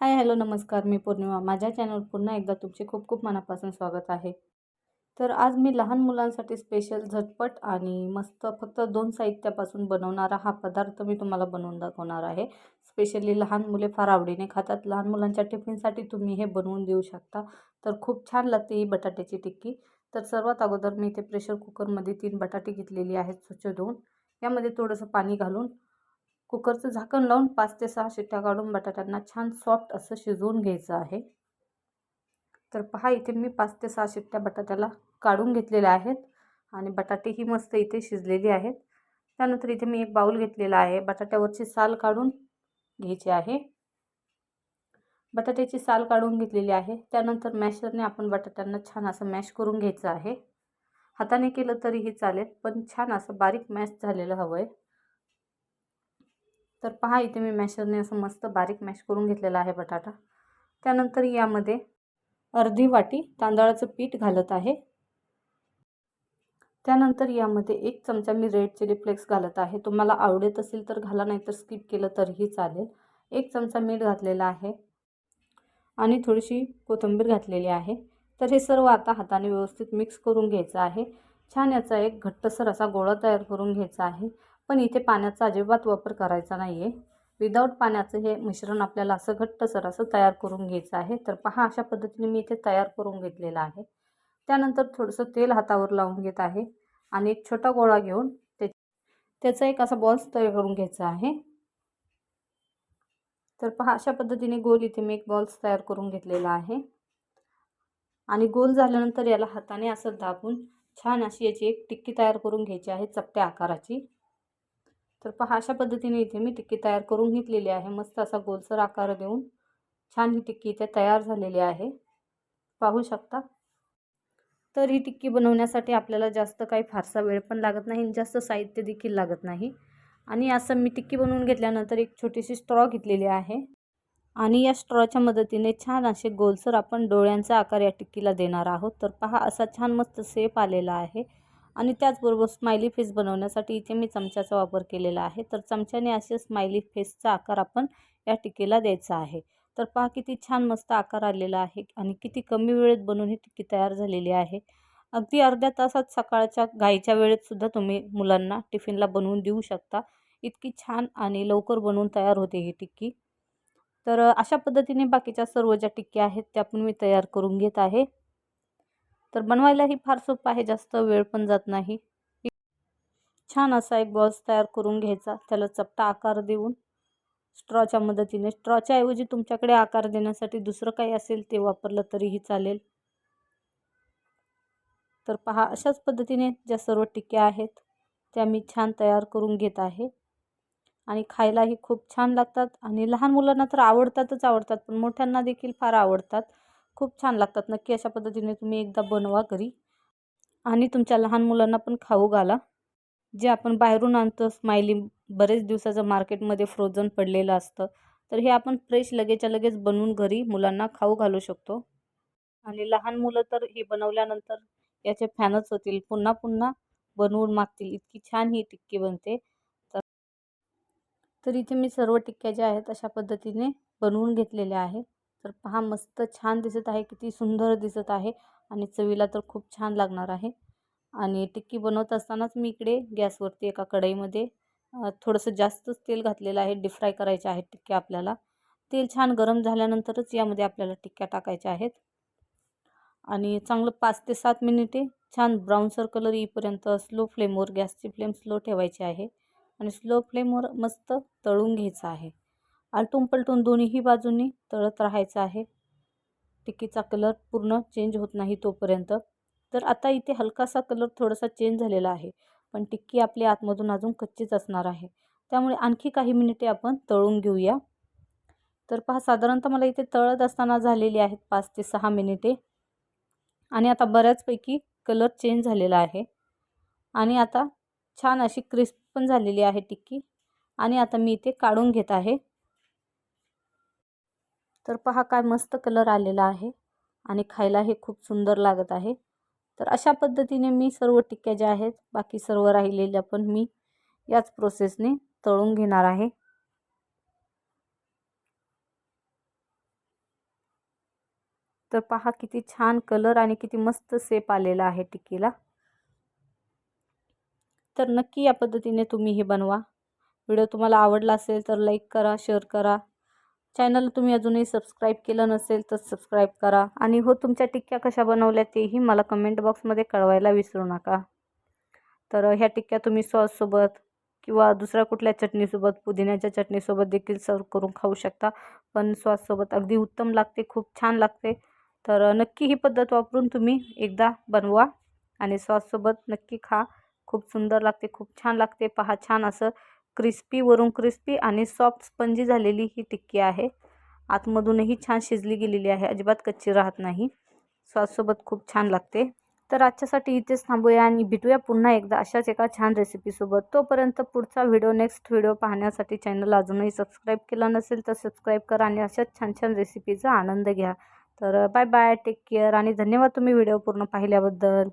Hi hello नमस्कार. मी पौर्णिमा. माझ्या channel पुन्हा एकदा तुमचे खूप खूप मनापासून स्वागत आहे. तर आज मी लहान मुलांसाठी स्पेशल झटपट आणि मस्त फक्त दोन साहित्यापासून बनवणारा हा पदार्थ मी तुम्हाला बनवून दाखवणार आहे. स्पेशली लहान मुले फार आवडीने खातात. लहान मुलांच्या टिफिनसाठी तुम्ही हे बनवून देऊ शकता. तर खूप छान लागते ही बटाट्याची टिक्की. तर सर्वात अगोदर मी इथे प्रेशर कुकरमध्ये तीन बटाटे घेतलेली आहेत स्वच्छ धुवून. यामध्ये थोडंसं पाणी घालून कुकरचं झाकण लावून पाच ते सहा शिट्ट्या काढून बटाट्यांना छान सॉफ्ट असं शिजवून घ्यायचं आहे. तर पहा इथे मी पाच ते सहा शिट्ट्या बटाट्याला काढून घेतलेल्या आहेत आणि बटाटेही मस्त इथे शिजलेली आहेत. त्यानंतर इथे मी एक बाऊल घेतलेला आहे. बटाट्यावरची साल काढून घ्यायची आहे. बटाट्याची साल काढून घेतलेली आहे. त्यानंतर मॅशरने आपण बटाट्यांना छान असं मॅश करून घ्यायचं आहे. हाताने केलं तरीही चालेल पण छान असं बारीक मॅश झालेलं हवं आहे तर पहा इथे मी मॅशरने असं मस्त बारीक मॅश करून घेतलेला आहे बटाटा. त्यानंतर यामध्ये अर्धी वाटी तांदळाचं पीठ घालत आहे. त्यानंतर यामध्ये एक चमचा मी रेड चिली फ्लेक्स घालत आहे. तुम्हाला आवडत असेल तर घाला नाही तर स्किप केलं तरीही चालेल. एक चमचा मीठ घातलेला आहे आणि थोडीशी कोथिंबीर घातलेली आहे. तर हे सर्व आता हाताने व्यवस्थित मिक्स करून घ्यायचं आहे. छान याचा एक घट्टसर असा गोळा तयार करून घ्यायचा आहे. पण इथे पाण्याचा अजिबात वापर करायचा नाही आहे विदाऊट पाण्याचं हे मिश्रण आपल्याला असं घट्टसर असं तयार करून घ्यायचं आहे. तर पहा अशा पद्धतीने मी इथे तयार करून घेतलेलं आहे. त्यानंतर थोडंसं तेल हातावर लावून घेत आहे आणि एक छोटा गोळा घेऊन ते त्याचा एक असा बॉल्स तयार करून घ्यायचा आहे. तर पहा अशा पद्धतीने गोल इथे मी एक बॉल्स तयार करून घेतलेला आहे. आणि गोल झाल्यानंतर याला हाताने असं दाबून छान अशी याची एक टिक्की तयार करून घ्यायची आहे चपट्या आकाराची. तर पहा अशा पद्धतीने इथे मी टिक्की तयार करून घेतलेली आहे. मस्त असा गोलसर आकार देऊन छान ही टिक्की इथे तयार झालेली आहे. पाहू शकता? तर ही टिक्की बनवण्यासाठी आपल्याला जास्त काही फारसा वेळ पण लागत नाही जास्त साहित्य देखील लागत नाही. आणि असं मी टिक्की बनवून घेतल्यानंतर एक छोटीशी स्ट्रॉ घेतलेली आहे. आणि या स्ट्रॉच्या मदतीने छान असे गोलसर आपण डोळ्यांचा आकार या टिक्कीला देणार आहोत. तर पहा असा छान मस्त सेप आलेला आहे. आणि त्याचबरोबर स्माइली फेस बनवण्यासाठी इथे मी चमच्याचा वापर केलेला आहे. तर चमच्याने असे स्माइली फेसचा आकार आपण या टिक्कीला द्यायचा आहे. तर पहा किती छान मस्त आकार आलेला आहे आणि किती कमी वेळेत बनवून ही टिक्की तयार झालेली आहे. अगदी अर्ध्या तासात सकाळच्या गाईच्या वेळेतसुद्धा तुम्ही मुलांना टिफिनला बनवून देऊ शकता. इतकी छान आणि लवकर बनवून तयार होते ही टिक्की तर अशा पद्धतीने बाकीच्या सर्व ज्या टिक्क्या आहेत त्या पण मी तयार करून घेत आहे. तर बनवायलाही फार सोपं आहे जास्त वेळ पण जात नाही. छान असा एक बॉल्स तयार करून घ्यायचा त्याला चपटा आकार देऊन स्ट्रॉच्या मदतीने. स्ट्रॉच्या ऐवजी तुमच्याकडे आकार देण्यासाठी दुसरं काही असेल ते वापरलं तरीही चालेल. तर पहा अशाच पद्धतीने ज्या सर्व टिक्या आहेत त्या मी छान तयार करून घेत आहे. आणि खायलाही खूप छान लागतात. आणि लहान मुलांना तर आवडतातच आवडतात पण मोठ्यांना देखील फार आवडतात. खूप छान लागतात. नक्की अशा पद्धतीने तुम्ही एकदा बनवा घरी. आणि तुमच्या लहान मुलांना पण खाऊ घाला. जे आपण बाहेरून आणतो स्माइली बरेच दिवसाचं मार्केटमध्ये फ्रोझन पडलेलं असतं. तर हे आपण फ्रेश लगेचच्या लगेच बनवून घरी मुलांना खाऊ घालू शकतो. आणि लहान मुलं तर हे बनवल्यानंतर याचे फॅनच होतील. पुन्हा पुन्हा बनवून मागतील. इतकी छान ही टिक्की बनते. तर तर इथे मी सर्व टिक्क्या ज्या आहेत अशा पद्धतीने बनवून घेतलेल्या आहेत. तर पहा मस्त छान दिसत आहे किती सुंदर दिसत आहे आणि चवीला तर खूप छान लागणार आहे. आणि टिक्की बनवत असतानाच मी इकडे गॅसवरती एका कढईमध्ये थोडंसं जास्तच तेल घातलेलं आहे डिफ्राय करायचे आहेत टिक्क्या आपल्याला. तेल छान गरम झाल्यानंतरच यामध्ये आपल्याला टिक्क्या टाकायच्या आहेत. आणि चांगलं पाच ते सात मिनिटे छान ब्राऊनसर कलर येईपर्यंत स्लो फ्लेमवर गॅसची फ्लेम स्लो ठेवायची आहे. आणि स्लो फ्लेमवर मस्त तळून घ्यायचं आहे. आलटून पलटून दोन्हीही बाजूंनी तळत राहायचं आहे. टिक्कीचा कलर पूर्ण चेंज होत नाही तोपर्यंत. तर आता इथे हलकासा कलर थोडासा चेंज झालेला आहे. पण टिक्की आपली आतमधून अजून कच्चीच असणार आहे. त्यामुळे आणखी काही मिनिटे आपण तळून घेऊया. तर पहा साधारणतः मला इथे तळत असताना झालेली आहेत पाच ते सहा मिनिटे. आणि आता बऱ्याचपैकी कलर चेंज झालेला आहे. आणि आता छान अशी क्रिस्प पण झालेली आहे टिक्की. आणि आता मी इथे काढून घेत आहे. तर पहा काय मस्त कलर आलेला आहे आणि खायला हे खूप सुंदर लागत आहे. तर अशा पद्धतीने मी सर्व टिक्क्या ज्या आहेत बाकी सर्व राहिलेल्या पण मी याच प्रोसेसने तळून घेणार आहे. तर पहा किती छान कलर आणि किती मस्त सेप आलेला आहे टिक्कीला. तर नक्की या पद्धतीने तुम्ही हे बनवा. व्हिडिओ तुम्हाला आवडला असेल तर लाईक करा शेअर करा. चॅनल तुम्ही अजूनही सबस्क्राईब केलं नसेल तर सबस्क्राईब करा. आणि हो तुमच्या टिक्क्या कशा बनवल्या तेही मला कमेंट बॉक्समध्ये कळवायला विसरू नका. तर ह्या टिक्क्या तुम्ही सॉससोबत किंवा दुसऱ्या कुठल्या चटणीसोबत पुदिन्याच्या चटणीसोबत देखील सर्व करून खाऊ शकता. पण सॉससोबत अगदी उत्तम लागते खूप छान लागते. तर नक्की ही पद्धत वापरून तुम्ही एकदा बनवा आणि सॉससोबत नक्की खा. खूप सुंदर लागते खूप छान लागते. पहा छान असं क्रिस्पी वरून क्रिस्पी आणि सॉफ्ट स्पंजी झालेली ही टिक्की आहे. आतमधूनही छान शिजली गेलेली आहे. अजिबात कच्ची राहत नाही. स्वादसोबत खूप छान लागते. तर आजच्यासाठी इथेच थांबूया आणि भेटूया पुन्हा एकदा अशाच एका छान रेसिपीसोबत तोपर्यंत पुढचा व्हिडिओ नेक्स्ट व्हिडिओ पाहण्यासाठी चॅनल अजूनही सबस्क्राईब केला नसेल तर सबस्क्राईब करा आणि अशाच छान छान रेसिपीचा आनंद घ्या. तर बाय बाय टेक केअर आणि धन्यवाद तुम्ही व्हिडिओ पूर्ण पाहिल्याबद्दल.